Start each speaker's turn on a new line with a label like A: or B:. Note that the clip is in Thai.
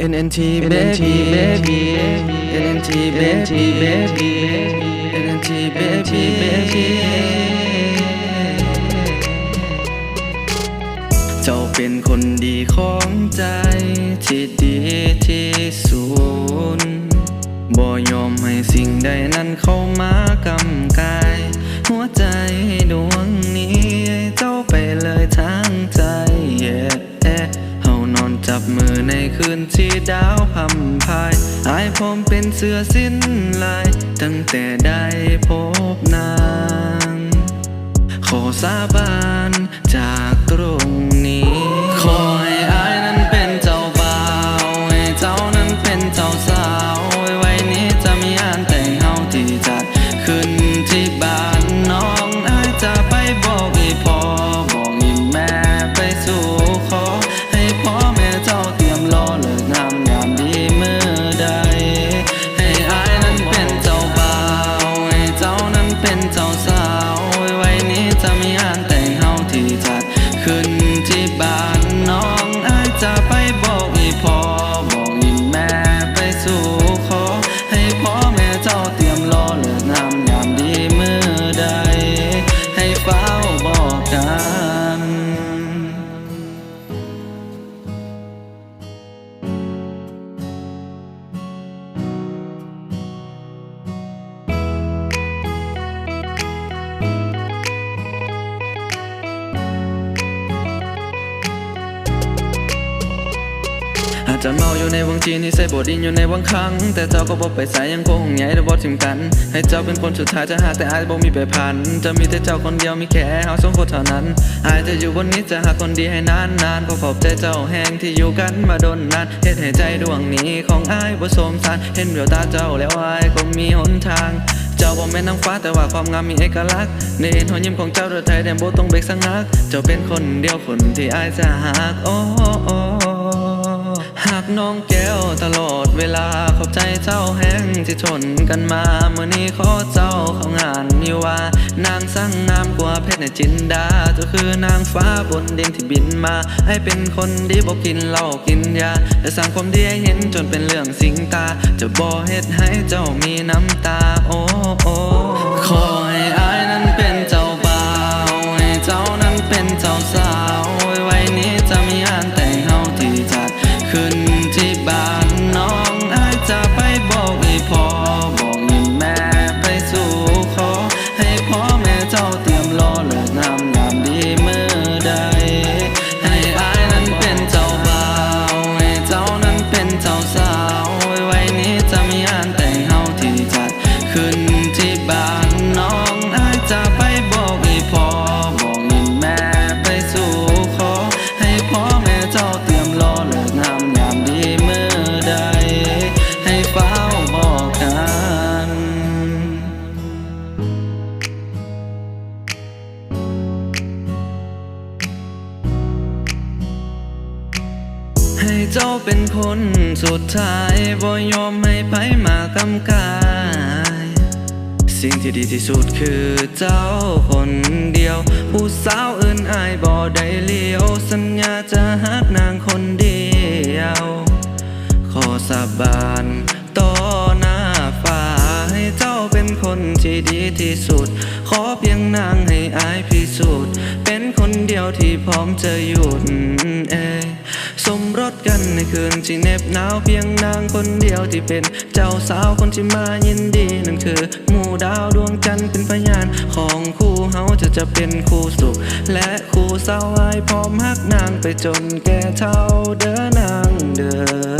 A: NNT baby NNT baby NNT baby เจ้าเป็นคนดีของใจ ที่ดีที่สุดบ่ยอมให้สิ่งใดนั้นเข้ามา คืนที่ดาวพำพายอายผมเป็นเสื้อสิ้นลาย ตั้งแต่ได้พบนาง ขอสาบาน บ อกกันอาจะเมาอยู่ในวังจีนที่ใส่บทดินอยู่ในวังคัง แต่เจ้าก็บอกไปสายยังคงใหญ่และบอทิมกัน ให้เจ้าเป็นคนสุดท้ายจะหากแต่อายบ่มีไปพัน จะมีแต่เจ้าคนเดียวมีแค่เฮาสองคนเท่านั้นอายจะอยู่บนนี้จะหาคนดีให้นานนานๆขอขอบใจเจ้าแห่งที่อยู่กันมาโดนนานเฮ็ดให้ใจดวงนี้ของอายบ่สมสารเห็นแววตาเจ้าแล้วอายคงมีหนทางเจ้าบ่แม่นนางฟ้าแต่ว่าความงามมีเอกลักษณ์ในเห็นหัวยิ้มของเจ้าเรือไทยแดนโบต้องเบรกสังงัก เจ้าเป็นคนเดียวคนที่อายจะหักโอ้โอ้ หากน้องแก้วตลอดเวลาขอบใจเจ้าแห้งที่ทนกันมาเมื่อนี้ขอเจ้าเข้างานนี่ว่านางสร้างงามกว่าเพชรในจินดาเจ้าคือนางฟ้าบนดินที่บินมา ให้เป็นคนดีบอกกินเหล้ากินยาแต่สร้างความดีให้เห็นจนเป็นเรื่องสิงตา จะบ่เฮ็ดให้เจ้ามีน้ำตาโอ้โอ้ขอ เป็นคนสุดท้ายบ่ยอมให้ไผมากำกาย สิ่งที่ดีที่สุดคือเจ้าคนเดียว ผู้สาวอื่นอายบ่ได้เลี้ยว สัญญาจะหักนางคนเดียว ขอสาบานต่อหน้าฟ้าให้เจ้าเป็นคนที่ดีที่สุด ขอเพียงนางให้อายพิสูจน์เป็นคนเดียวที่พร้อมจะหยุดเอ สมรสกันในคืนที่เหน็บหนาวเพียงนางคนเดียวที่เป็น เจ้าสาวคนที่มายินดีนั่นคือหมู่ดาวดวงจันทร์เป็นพยาน ของคู่เฮาจะจะเป็นคู่สุข และคู่เศร้าอายพร้อมฮักนางไปจนแก่เท่าเด้อนางเด้อ